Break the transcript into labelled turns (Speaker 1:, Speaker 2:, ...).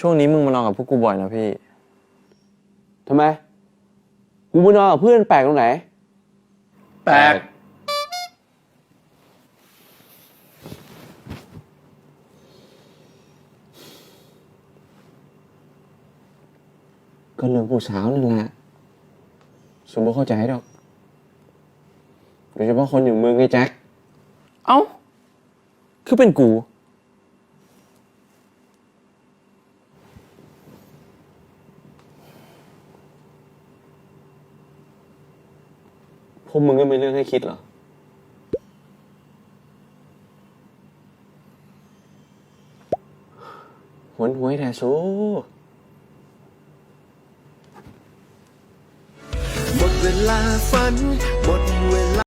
Speaker 1: ช่วงนี้มึงมานอนกับพวกกูบ่อยนะพี่
Speaker 2: ทำไม กูมานอนกับเพื่อนแปลกตรงไหน
Speaker 1: แปลก
Speaker 2: ก็เรื่องผู้สาวนั่นแหละสมมติเข้าใจดอก โดยเฉพาะคนอย่างมึงไอ้แจ็ค
Speaker 1: เอ้า คือเป็นกู
Speaker 2: วกมึงก็มีเรื่องให้คิดเหรอ หวนหวยแต่สู้
Speaker 3: หมดเวลาฝัน หมดเวลา